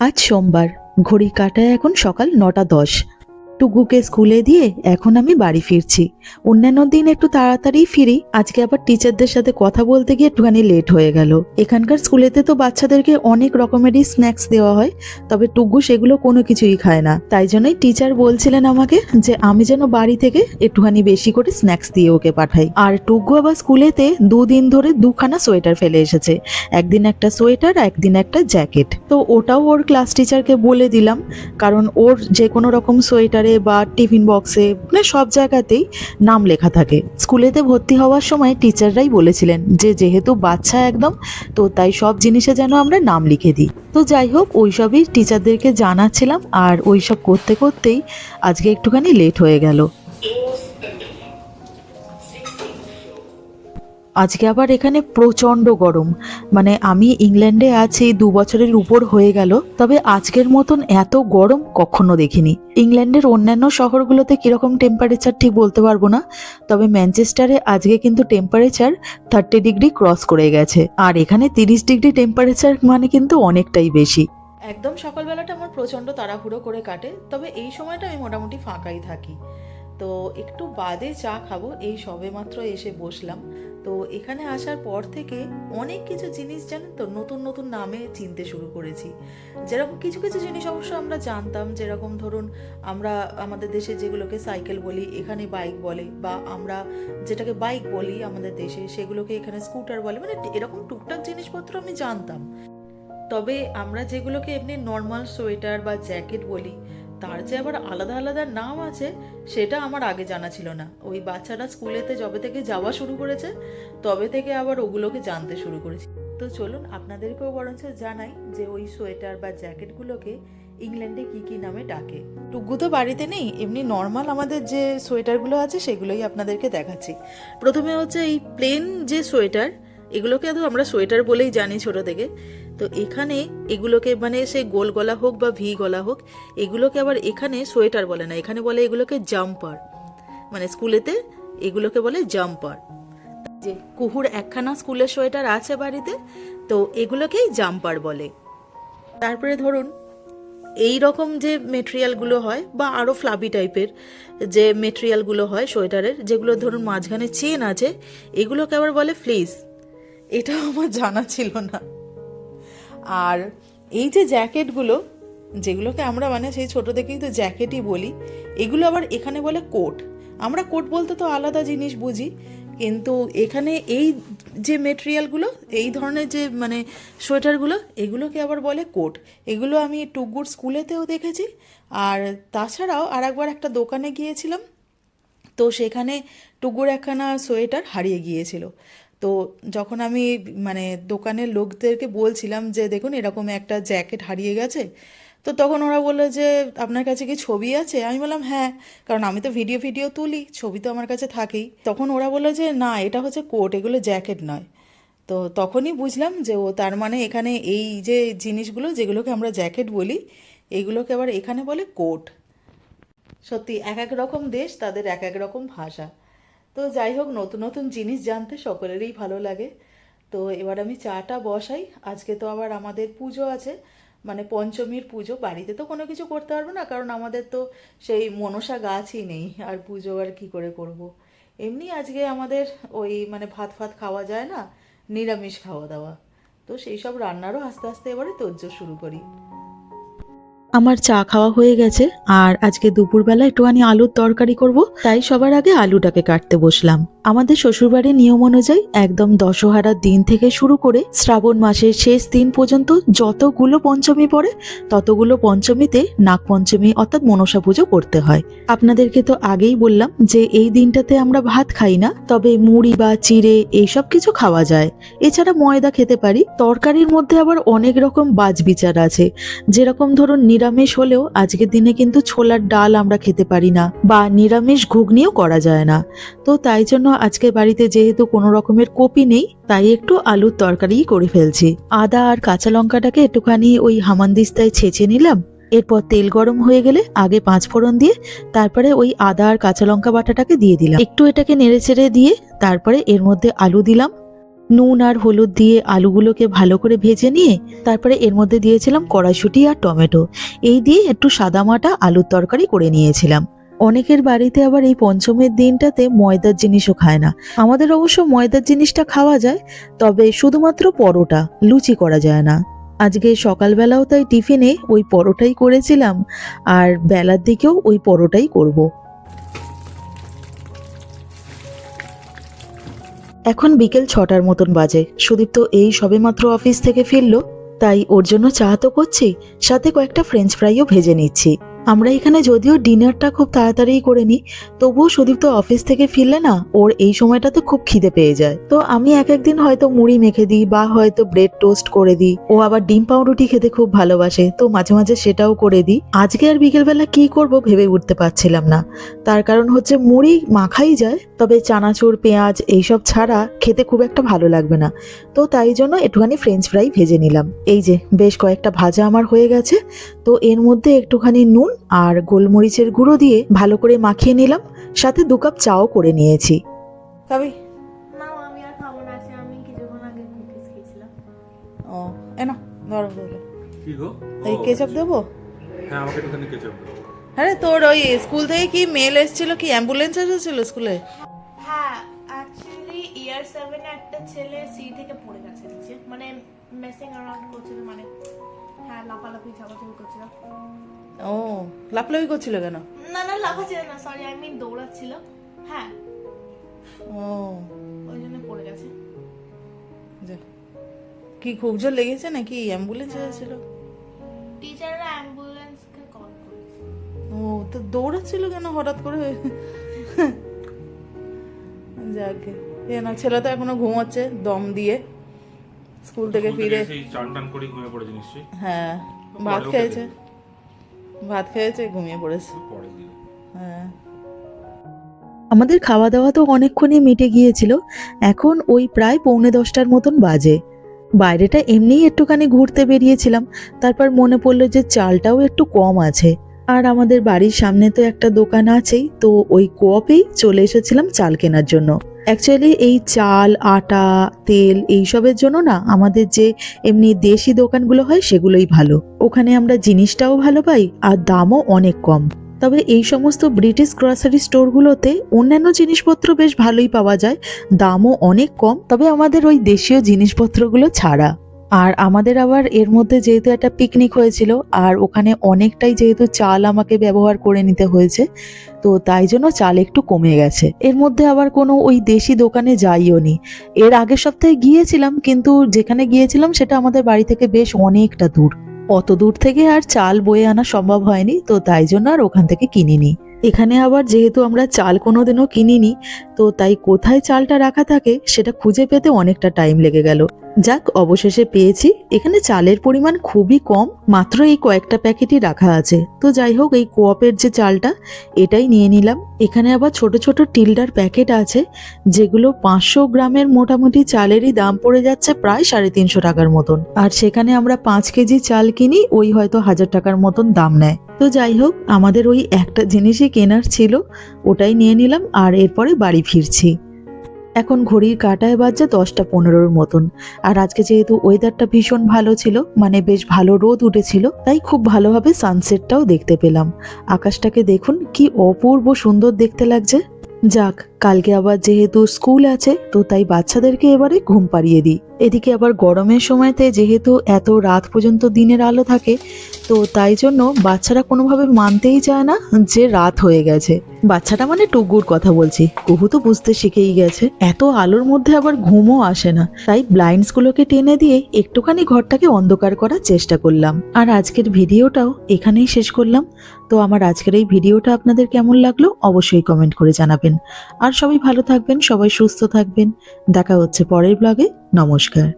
আজ সোমবার ঘড়ি কাটায় এখন সকাল নটা দশ। টুকুকে স্কুলে দিয়ে এখন আমি বাড়ি ফিরছি। অন্যান্য দিন একটু তাড়াতাড়ি ফিরি। আজকে আবার টিচারদের সাথে কথা বলতে গিয়ে একটুখানি লেট হয়ে গেল। এখানকার স্কুলেতে তো বাচ্চাদেরকে অনেক রকমেরই স্ন্যাক্স দেওয়া হয়, তবে টুকু সেগুলো কোনো কিছুই খায় না। তাই জন্যই টিচার বলছিলেন আমাকে যে আমি যেন বাড়ি থেকে একটুখানি বেশি করে স্ন্যাক্স দিয়ে ওকে পাঠাই। আর টুকু আবার স্কুলেতে দুদিন ধরে দুখানা সোয়েটার ফেলে এসেছে। একদিন একটা সোয়েটার, একদিন একটা জ্যাকেট। তো ওটাও ওর ক্লাস টিচারকে বলে দিলাম, কারণ ওর যে কোনো রকম সোয়েটারে বা টিফিন বক্সে মানে সব জায়গাতেই নাম লেখা থাকে। স্কুলেতে ভর্তি হওয়ার সময় টিচাররাই বলেছিলেন যে, যেহেতু বাচ্চা একদম, তো তাই সব জিনিসে যেন আমরা নাম লিখে দিই। তো যাই হোক, ওইসবই টিচারদেরকে জানাচ্ছিলাম, আর ওইসব করতে করতেই আজকে একটুখানি লেট হয়ে গেল। আজকে আবার এখানে প্রচণ্ড গরম। মানে আমি ইংল্যান্ডে আছি, দু বছরের উপর হয়ে গেল, তবে আজকের মতন এত গরম কখনো দেখিনি। ইংল্যান্ডের অন্যান্য শহরগুলোতে কীরকম টেম্পারেচার ঠিক বলতে পারব না, তবে ম্যানচেস্টারে আজকে কিন্তু টেম্পারেচার থার্টি ডিগ্রি ক্রস করে গেছে, আর এখানে তিরিশ ডিগ্রি টেম্পারেচার মানে কিন্তু অনেকটাই বেশি। একদম সকালবেলাটা আমার প্রচণ্ড তাড়াহুড়ো করে কাটে, তবে এই সময়টা আমি মোটামুটি ফাঁকাই থাকি। তো একটু বাদে চা খাব, এই সবে মাত্র এসে বসলাম। তো এখানে আসার পর থেকে অনেক কিছু জিনিস জানেন তো, নতুন নতুন নামে চিনতে শুরু করেছি। যেরকম কিছু কিছু জিনিস অবশ্য আমরা জানতাম, যেরকম ধরুন আমরা আমাদের দেশে যেগুলোকে সাইকেল বলি, এখানে বাইক বলে, বা আমরা যেটাকে বাইক বলি আমাদের দেশে, সেগুলোকে এখানে স্কুটার বলে মানে এরকম টুকটাক জিনিসপত্র আমি জানতাম। তবে আমরা যেগুলোকে এমনি নর্মাল সোয়েটার বা জ্যাকেট বলি তার যে আবার আলাদা আলাদা নাম আছে, সেটা আমার আগে জানা ছিল না। ওই বাচ্চারা স্কুলেতে যবে থেকে যাওয়া শুরু করেছে, তবে থেকে আবার ওগুলোকে জানতে শুরু করেছি। তো চলুন আপনাদেরকেও বরঞ্চ জানাই যে ওই সোয়েটার বা জ্যাকেটগুলোকে ইংল্যান্ডে কি কি নামে ডাকে। টুকু তো বাড়িতে নেই, এমনি নর্মাল আমাদের যে সোয়েটারগুলো আছে, সেগুলোই আপনাদেরকে দেখাচ্ছি। প্রথমে হচ্ছে এই প্লেন যে সোয়েটার, এগুলোকে তো আমরা সোয়েটার বলেই জানি ছোট থেকে। তো এখানে এগুলোকে মানে সে গোল গলা হোক বা ভি গলা হোক, এগুলোকে আবার এখানে সোয়েটার বলে না, এখানে বলে এগুলোকে জাম্পার। মানে স্কুলেতে এগুলোকে বলে জাম্পার। যে কুহুর একখানা স্কুলের সোয়েটার আছে বাড়িতে, তো এগুলোকেই জাম্পার বলে। তারপরে ধরুন, এই রকম যে মেটেরিয়ালগুলো হয় বা আরও ফ্লাবি টাইপের যে মেটেরিয়ালগুলো হয় সোয়েটারের, যেগুলো ধরুন মাঝখানে চেন আছে, এগুলোকে আবার বলে ফ্লিস। এটাও আমার জানা ছিল না। আর এই যে জ্যাকেটগুলো, যেগুলোকে আমরা মানে সেই ছোট থেকেই তো জ্যাকেটই বলি, এগুলো আবার এখানে বলে কোট। আমরা কোট বলতে তো আলাদা জিনিস বুঝি, কিন্তু এখানে এই যে মেটেরিয়ালগুলো, এই ধরনের যে মানে সোয়েটারগুলো, এগুলোকে আবার বলে কোট। এগুলো আমি টুকগুর স্কুলেতেও দেখেছি। আর তাছাড়াও আর একবার একটা দোকানে গিয়েছিলাম, তো সেখানে টুকুর একখানা সোয়েটার হারিয়ে গিয়েছিল। তো যখন আমি মানে দোকানের লোকদেরকে বলছিলাম যে, দেখুন, এরকম একটা জ্যাকেট হারিয়ে গেছে। তো তখন ওরা বলল যে, আপনার কাছে কি ছবি আছে? আমি বললাম হ্যাঁ কারণ আমি তো ভিডিও ভিডিও তুলি, ছবি তো আমার কাছে থাকেই। তখন ওরা বলল যে, না, এটা হচ্ছে কোট, এগুলো জ্যাকেট নয়। তো তখনই বুঝলাম যে, ও তার মানে এখানে এই যে জিনিসগুলো, যেগুলোকে আমরা জ্যাকেট বলি এইগুলোকে আবার এখানে বলে কোট। সত্যি, এক এক রকম দেশ, তাদের এক এক রকম ভাষা। তো যাই হোক, নতুন নতুন জিনিস জানতে সকলেরই ভালো লাগে। তো এবার আমি চাটা বসাই। আজকে তো আবার আমাদের পুজো আছে মানে পঞ্চমীর পুজো। বাড়িতে তো কোনো কিছু করতে পারব না, কারণ আমাদের তো সেই মনসা গাছই নেই। আর পুজো আর কি করে করব। এমনি আজকে আমাদের ওই মানে ভাত ফাত খাওয়া যায় না, নিরামিষ খাওয়া দাওয়া। তো সেই সব রান্নারও আস্তে আস্তে এবারে তোজ্জো শুরু করি। আমার চা খাওয়া হয়ে গেছে, আর আজকে দুপুরবেলা একটুখানি আলুর তরকারি করব, তাই সবার আগে আলুটাকে কাটতে বসলাম। আমাদের শ্বশুরবাড়ির নিয়ম অনুযায়ী একদম দশহারার দিন থেকে শুরু করে শ্রাবণ মাসের শেষ দিন পর্যন্ত যতগুলো পঞ্চমী পড়ে, ততগুলো পঞ্চমীতে নাগ পঞ্চমী অর্থাৎ মনসা পুজো করতে হয়। আপনাদেরকে তো আগেই বললাম যে এই দিনটাতে আমরা ভাত খাই না, তবে মুড়ি বা চিড়ে এইসব কিছু খাওয়া যায়। এছাড়া ময়দা খেতে পারি, তরকারির মধ্যে আবার অনেক রকম বাজ বিচার আছে। যেরকম ধরুন নিরামিষ হলেও আজকের দিনে কিন্তু ছোলার ডাল আমরা খেতে পারি না, বা নিরামিষ ঘুগনিও করা যায় না। তো তাই জন্য আজকে বাড়িতে যেহেতু কোনো রকমের কপি নেই, তাই একটু আলুর তরকারিই করে ফেলছি। আদা আর কাঁচা লঙ্কাটাকে একটুখানি ওই হামানদিস্তায় ছেঁচে নিলাম। এরপর তেল গরম হয়ে গেলে আগে পাঁচ ফোড়ন দিয়ে তারপরে ওই আদা আর কাঁচা লঙ্কা বাটাটাকে দিয়ে দিলাম। একটু এটাকে নেড়ে ছেড়ে দিয়ে তারপরে এর মধ্যে আলু দিলাম। নুন আর হলুদ দিয়ে আলুগুলোকে ভালো করে ভেজে নিয়ে তারপরে এর মধ্যে দিয়েছিলাম কড়াইশুঁটি আর টমেটো। এই দিয়ে একটু সাদামাটা আলুর তরকারি করে নিয়েছিলাম। অনেকের বাড়িতে আবার এই পঞ্চমের দিনটাতে ময়দার জিনিসও খায় না। আমাদের অবশ্য ময়দার জিনিসটা খাওয়া যায়, তবে শুধুমাত্র পরোটা, লুচি করা যায় না। আজকে সকালবেলাও তাই টিফিনে ওই পরোটাই করেছিলাম, আর বেলার দিকেও ওই পরোটাই করব। এখন বিকেল ছটার মতন বাজে। সুদীপ তো এই সবেমাত্র অফিস থেকে ফিরলো, তাই ওর জন্য চা তো করছি, সাথে কয়েকটা ফ্রেঞ্চ ফ্রাইও ভেজে নিচ্ছি। আমরা এখানে যদিও ডিনারটা খুব তাড়াতাড়ি করে নিই, তবুও সুদীপ তো অফিস থেকে ফিরলে না, ওর এই সময়টাতে খুব খিদে পেয়ে যায়। তো আমি এক একদিন হয়তো মুড়ি মেখে দিই বা হয়তো ব্রেড টোস্ট করে দিই। ও আবার ডিম পাউরুটি খেতে খুব ভালোবাসে, তো মাঝে মাঝে সেটাও করে দিই। আজকে আর বিকেলবেলা কি করব ভেবে উঠতে পারছিলাম না। তার কারণ হচ্ছে মুড়ি মাখাই যায়, তবে চানাচুর, পেঁয়াজ এইসব ছাড়া খেতে খুব একটা ভালো লাগবে না। তো তাই জন্য একটুখানি ফ্রেঞ্চ ফ্রাই ভেজে নিলাম। এই যে, বেশ কয়েকটা ভাজা আমার হয়ে গেছে, তো এর মধ্যে একটুখানি নুন আর গোলমরিচের গুঁড়ো দিয়ে ভালো করে মাখিয়ে নিলাম সাথে দু কাপ চাও করে নিয়েছি। খাবি খেয়েছিলাম। ও এনো ধরো ধরো। এই কেচাপ দেবো? হ্যাঁ আমাকে একটুখানি কেচাপ দাও। আরে তোর ওই স্কুল থেকে কি মেল এসেছিল কি? অ্যাম্বুলেন্স এসেছিল স্কুলে? হ্যাঁ অ্যাকচুয়ালি ইয়ার সেভেনে একটা ছেলে সি থেকে পড়ে গেছে মানে মেসিং অ্যারাউন্ড করছিল মানে হ্যাঁ লাফালাফি করছিল ও লাফলাফি করছিল কেন? না না লাফাচ্ছিল না সরি আই মিন দৌড়াচ্ছিল। হ্যাঁ। ও। ওই জন্য পড়ে গেছে। কি খুব জোর লেগেছে নাকি? অ্যাম্বুলেন্স এসেছিল? টিচাররা অ্যাম্বুলেন্সকে কল করেছে। ও তো দৌড়াচ্ছিল কেন হঠাৎ করে? যাকে এ না ছেলে তো এখনও ঘুমাচ্ছে দম দিয়ে। স্কুল থেকে ফিরে সেই চান টান করে ঘুমিয়ে পড়েছে নিশ্চয়ই। হ্যাঁ। ভাত খেয়েছে। ভাত খেয়েছে ঘুমিয়ে পড়েছে। হ্যাঁ। আমাদের খাওয়া দাওয়া তো অনেকক্ষণই মিটে গিয়েছিল। এখন ওই প্রায় পৌনে দশটার মতন বাজে। বাইরেটা এমনিই একটুখানি ঘুরতে বেরিয়েছিলাম। তারপর মনে পড়ল যে চালটাও একটু কম আছে। আর আমাদের বাড়ির সামনে তো একটা দোকান আছেই, তো ওই কোঅপেই চলে এসেছিলাম চাল কেনার জন্য। অ্যাকচুয়ালি এই চাল, আটা, তেল এইসবের জন্য না, আমাদের যে এমনি দেশি দোকানগুলো হয় সেগুলোই ভালো। ওখানে আমরা জিনিসটাও ভালো পাই আর দামও অনেক কম। তবে এই সমস্ত ব্রিটিশ গ্রসারি স্টোরগুলোতে অন্যান্য জিনিসপত্র বেশ ভালোই পাওয়া যায়, দামও অনেক কম, তবে আমাদের ওই দেশীয় জিনিসপত্রগুলো ছাড়া। আর আমাদের আবার এর মধ্যে যেহেতু একটা পিকনিক হয়েছিল, আর ওখানে অনেকটাই যেহেতু চাল আমাকে ব্যবহার করে নিতে হয়েছে, তো তাই জন্য চাল একটু কমে গেছে। এর মধ্যে আবার কোনো ওই দেশি দোকানে যাইও নি। এর আগের সপ্তাহে গিয়েছিলাম, কিন্তু যেখানে গিয়েছিলাম সেটা আমাদের বাড়ি থেকে বেশ অনেকটা দূর। অত দূর থেকে আর চাল বয়ে আনা সম্ভব হয়নি, তো তাই জন্য আর ওখান থেকে কিনিনি। এখানে আবার যেহেতু আমরা চাল কোনোদিনও কিনিনি, তো তাই কোথায় চালটা রাখা থাকে সেটা খুঁজে পেতে অনেকটা টাইম লেগে গেল। যাক, অবশেষে পেয়েছি। এখানে চালের পরিমাণ খুবই কম, মাত্র এই কয়েকটা প্যাকেটই রাখা আছে। তো যাই হোক, এই কোঅপের যে চালটা, এটাই নিয়ে নিলাম। এখানে আবার ছোট ছোট টিল্ডার প্যাকেট আছে, যেগুলো পাঁচশো গ্রামের মোটামুটি চালেরই দাম পড়ে যাচ্ছে প্রায় সাড়ে তিনশো টাকার মতন। আর সেখানে আমরা পাঁচ কেজি চাল কিনি, ওই হয়তো হাজার টাকার মতন দাম নেয়। তো যাই হোক, আমাদের ওই একটা জিনিসই কেনার ছিল, ওটাই নিয়ে নিলাম আর এরপরে বাড়ি ফিরছি। এখন ঘড়ির কাটায় বাজছে দশটা পনেরোর মতন, আর আজকে যেহেতু ওয়েদারটা ভীষণ ভালো ছিল মানে বেশ ভালো রোদ উঠেছিল, তাই খুব ভালোভাবে সানসেটটাও দেখতে পেলাম। আকাশটাকে দেখুন, কি অপূর্ব সুন্দর দেখতে লাগছে। যাক কালকে আবার যেহেতু স্কুল আছে, তো তাই বাচ্চাদেরকে এবারে ঘুম পাড়িয়ে দিই। এদিকে আবার গরমের সময়তে যেহেতু এত রাত পর্যন্ত দিনের আলো থাকে, তো তাই জন্য বাচ্চারা কোনোভাবে মানতেই চায় না যে রাত হয়ে গেছে। বাচ্চাটা মানে টুকুর কথা বলছি, কুহু তো বুঝতে শিখেই গেছে। এত আলোর মধ্যে আবার ঘুমও আসে না। তাই ব্লাইন্ডস গুলোকে টেনে দিয়ে একটুখানি ঘরটাকে অন্ধকার করার চেষ্টা করলাম। আর আজকের ভিডিওটাও এখানেই শেষ করলাম। তো আমার আজকের এই ভিডিওটা আপনাদের কেমন লাগল অবশ্যই কমেন্ট করে জানাবেন। আর সবাই ভালো থাকবেন সবাই সুস্থ থাকবেন। দেখা হচ্ছে পরের ব্লগে নমস্কার।